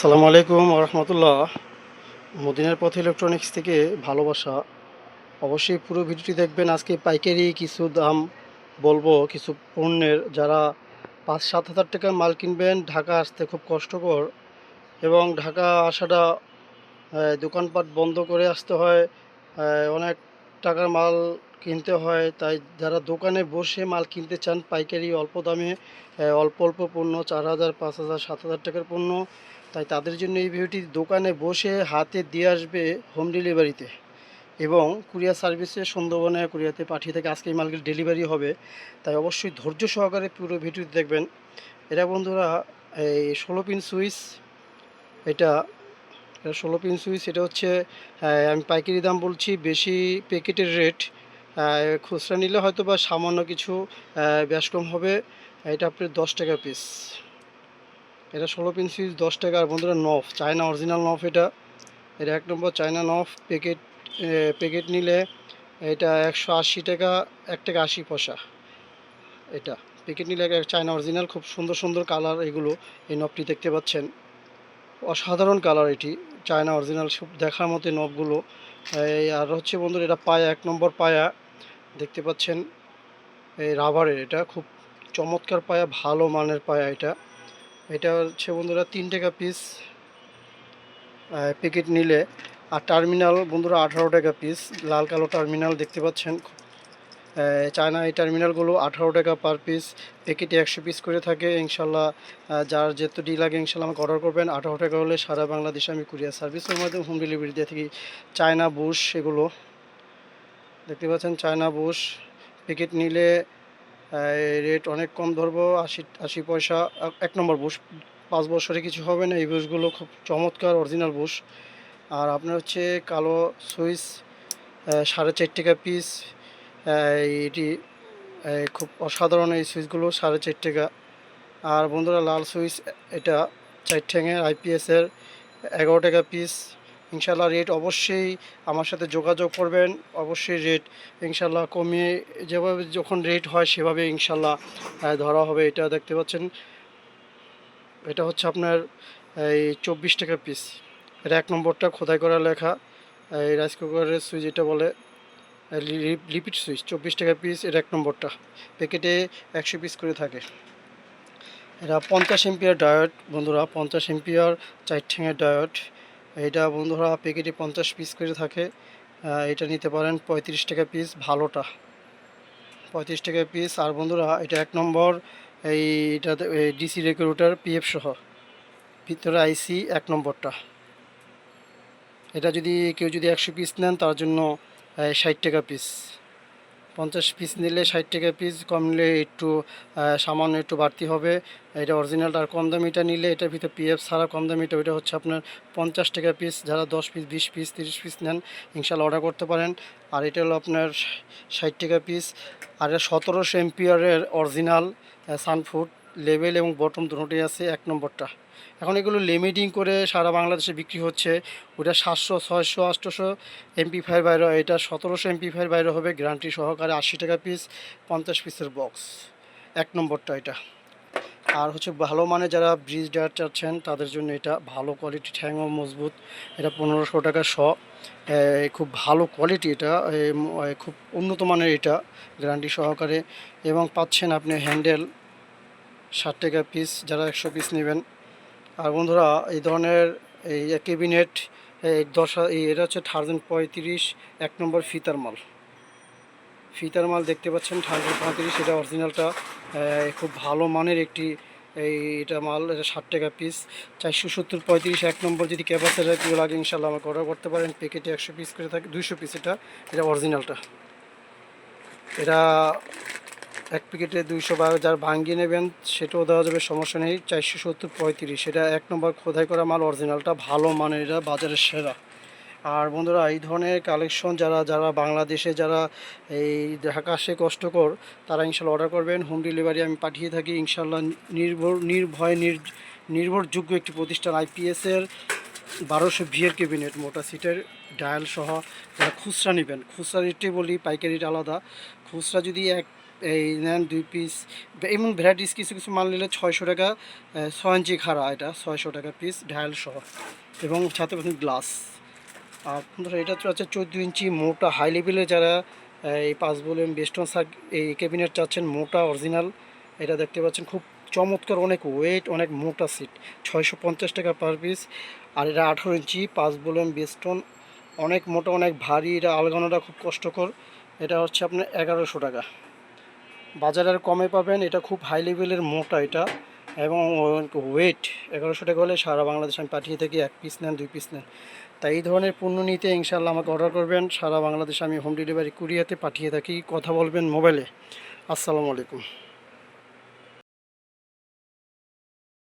সালামু আলাইকুম রহমতুল্লাহ। মদিনার পথ ইলেকট্রনিক্স থেকে ভালোবাসা। অবশ্যই পুরো ভিডিওটি দেখবেন। আজকে পাইকারি কিছু দাম বলব, কিছু পণ্যের। যারা পাঁচ সাত হাজার টাকার মাল কিনবেন, ঢাকা আসতে খুব কষ্টকর এবং ঢাকা আসাটা দোকানপাট বন্ধ করে আসতে হয়। অনেক টাকার মাল কিনতে হয়। তাই যারা দোকানে বসে মাল কিনতে চান, পাইকারি অল্প দামে অল্প অল্প পণ্য, চার হাজার, পাঁচ হাজার, সাত হাজার টাকার পণ্য তাই তাদের জন্য এই ভিডিওটি দোকানে বসে হাতে দিয়ে আসবে হোম ডেলিভারিতে এবং কুরিয়ার সার্ভিসে সুন্দরবনে কুরিয়াতে পাঠিয়ে থেকে। আজকে এই মালগুলো ডেলিভারি হবে। তাই অবশ্যই ধৈর্য সহকারে পুরো ভিডিওটি দেখবেন। এটা বন্ধুরা, এই ষোলো পিন সুইচ। এটা এটা ষোলো পিন সুইচ। এটা হচ্ছে আমি পাইকারি দাম বলছি, বেশি প্যাকেটের রেট খুচরা নিলে হয়তো বা সামান্য কিছু ব্যাস কম হবে। এটা আপনার দশ টাকা পিস এটা ষোলো পিন সুইচ দশ টাকা। আর বন্ধুরা, নফ, চায়না অরিজিনাল নফ এটা। এটা এক নম্বর চায়না নফ। প্যাকেট প্যাকেট নিলে এটা একশো আশি টাকা, এক টাকা আশি পয়সা এটা। প্যাকেট নিলে চায়না অরিজিনাল, খুব সুন্দর সুন্দর কালার এগুলো এই নবটি দেখতে পাচ্ছেন। অসাধারণ কালার এটি, চায়না অরিজিনাল সব দেখার মতো নবগুলো আর হচ্ছে বন্ধুরা, এটা পায়া, এক নম্বর পায়া। দেখতে পাচ্ছেন, এই রাবারের এটা, খুব চমৎকার পায়া, ভালো মানের পায়া এটা। এটা হচ্ছে বন্ধুরা তিন টাকা পিস প্যাকেট নিলে। আর টার্মিনাল বন্ধুরা আঠারো টাকা পিস লাল কালো টার্মিনাল দেখতে পাচ্ছেন। চায়না এই টার্মিনালগুলো আঠারো টাকা পার পিস প্যাকেটে একশো পিস করে থাকে। ইনশাল্লাহ যার যেহেতু ডি লাগে, ইনশাল্লাহ আমাকে অর্ডার করবেন। আঠারো টাকা হলে সারা বাংলাদেশে আমি কুরিয়ার সার্ভিসের মাধ্যমে হোম ডেলিভারি দিয়ে থাকি। চায়না বুশ এগুলো। দেখতে পাচ্ছেন চায়না বুশ প্যাকেট নিলে রেট অনেক কম ধরবো, আশি আশি পয়সা, এক নম্বর বুশ পাঁচ বছরে কিছু হবে না, এই বুশগুলো খুব চমৎকার অরিজিনাল বুশ আর আপনার হচ্ছে কালো সুইচ সাড়ে চার টাকা পিস এটি খুব অসাধারণ এই সুইচগুলো, সাড়ে চার টাকা। আর বন্ধুরা, লাল সুইচ, এটা চার ঠ্যাঙের আইপিএসের এগারো টাকা পিস ইনশাল্লাহ রেট অবশ্যই আমার সাথে যোগাযোগ করবেন। অবশ্যই রেট ইনশাল্লাহ কমিয়ে যেভাবে যখন রেট হয় সেভাবে ইনশাল্লাহ ধরা হবে। এটা দেখতে পাচ্ছেন, এটা হচ্ছে আপনার, এই চব্বিশ টাকা পিস এটা এক নম্বরটা খোদাই করা লেখা, এই রাইস কুকারের সুইচ এটা বলে লিপিড সুইচ চব্বিশ টাকা পিস এটা এক নম্বরটা। প্যাকেটে একশো পিস করে থাকে। এটা পঞ্চাশ এমপিয়ার ডায়ট বন্ধুরা, পঞ্চাশ এমপিয়ার চার ঠ্যাঙের ডায়ট এটা বন্ধুরা প্যাকেটে পঞ্চাশ পিস করে থাকে। এটা নিতে পারেন পঁয়ত্রিশ টাকা পিস ভালোটা। পঁয়ত্রিশ টাকা পিস আর বন্ধুরা এটা এক নম্বর, এই এটা ডিসি রেগুলেটর পিএফ সহ। ভিতরে আইসি এক নম্বরটা। এটা যদি কেউ যদি একশো পিস নেন, তার জন্য ষাট টাকা পিস পঞ্চাশ পিস নিলে ষাট টাকা পিস কম নিলে একটু সামান্য একটু বাড়তি হবে। এটা অরিজিনালটা আর কম দামিটা নিলে এটার ভিতরে পিএফ ছাড়া কম দামিটা, ওইটা হচ্ছে আপনার পঞ্চাশ টাকা পিস যারা দশ পিস বিশ পিস তিরিশ পিস নেন, ইনশাল্লাহ অর্ডার করতে পারেন। আর এটা হলো আপনার ষাট টাকা পিস আর এটা সতেরোশো এমপিয়ারের অরিজিনাল সানফুড লেভেল এবং বটম দুটোই আছে এক নম্বরটা। এখন এগুলো লিমিটিং করে সারা বাংলাদেশে বিক্রি হচ্ছে। ওটা সাতশো, ছয়শো আটশোশো এমপি ফাইভ বাইরে, এটা সতেরোশো এমপি ফাইভ বাইরে হবে। গ্যারান্টি সহকারে আশি টাকা পিস পঞ্চাশ পিসের বক্স এক নম্বরটা এটা। আর হচ্ছে ভালো মানে যারা ব্রিজ ডায়ার চাচ্ছেন, তাদের জন্য এটা ভালো কোয়ালিটি ঠ্যাংও মজবুত। এটা পনেরোশো টাকা শ। খুব ভালো কোয়ালিটি এটা। খুব উন্নত মানের এটা গ্যারান্টি সহকারে। এবং পাচ্ছেন আপনি হ্যান্ডেল ষাট টাকা পিস যারা একশো পিস নেবেন আর বন্ধুরা, এই ধরনের এই ক্যাবিনেট দশ এই এটা হচ্ছে থাউজেন্ড পঁয়ত্রিশ, এক নম্বর ফিতার মাল। ফিতার মাল দেখতে পাচ্ছেন থাউজেন্ড পঁয়ত্রিশ, এটা অরিজিনালটা খুব ভালো মানের একটি, এই এটা মাল, এটা ষাট টাকা পিস চারশো সত্তর পঁয়ত্রিশ, এক নম্বর যদি ক্যাপাসিটার কেউ লাগে ইনশাল্লাহ আমাকে অর্ডার করতে পারেন। প্যাকেটে একশো পিস করে থাকে, দুইশো পিস এটা এটা অরিজিনালটা। এটা এক প্যাকেটে দুইশো বা যার ভাঙ্গিয়ে নেবেন সেটাও দেওয়া যাবে, সমস্যা নেই, চারশো সত্তর পঁয়ত্রিশ। সেটা এক নম্বর খোদাই করা মাল অরিজিনালটা ভালো মানের, এটা বাজারের সেরা। আর বন্ধুরা, এই ধরনের কালেকশন যারা যারা বাংলাদেশে যারা এই ঢাকা আসে কষ্টকর, তারা ইনশাল্লাহ অর্ডার করবেন। হোম ডেলিভারি আমি পাঠিয়ে থাকি, ইনশাল্লাহ নির্ভর, নির্ভয়, নির, নির্ভরযোগ্য একটি প্রতিষ্ঠান আইপিএসের বারোশো ভিয়ের ক্যাবিনেট মোটা সিটের ডায়াল সহ। যারা খুচরা নেবেন, খুচরা রেটে বলি পাইকারিটা আলাদা। খুচরা যদি এক এই নেন দুই পিস এমন ভ্যারাইটিস কিছু কিছু মাল নিলে ছয়শো টাকা ছয় ইঞ্চি খাড়া এটা, ছয়শো টাকা পিস ঢাল সহ। এবং সাথে পাচ্ছেন গ্লাস আর এটা তো আছে চোদ্দ ইঞ্চি মোটা হাই লেভেলে যারা এই পাঁচ বলেন বেস্টন সার্ক এই ক্যাবিনেট চাচ্ছেন, মোটা অরিজিনাল এটা দেখতে পাচ্ছেন খুব চমৎকার, অনেক ওয়েট অনেক মোটা সিট ছয়শো পঞ্চাশ টাকা পার পিস আর এটা আঠেরো ইঞ্চি, পাঁচ বলেন বেস্টন অনেক মোটা, অনেক ভারী, এটা আলগানোটা খুব কষ্টকর। এটা হচ্ছে আপনার এগারোশো টাকা। বাজারে আর কমে পাবেন, এটা খুব হাই লেভেলের মোটা এটা। এবং ওয়েট এগারোশো টাকা হলে সারা বাংলাদেশ আমি পাঠিয়ে থাকি, এক পিস নেন, দুই পিস নেন। তাই এই ধরনের পণ্য নিতে ইনশাল্লাহ আমাকে অর্ডার করবেন। সারা বাংলাদেশে আমি হোম ডেলিভারি কুরিয়াতে পাঠিয়ে থাকি, কথা বলবেন মোবাইলে আসসালামু আলাইকুম।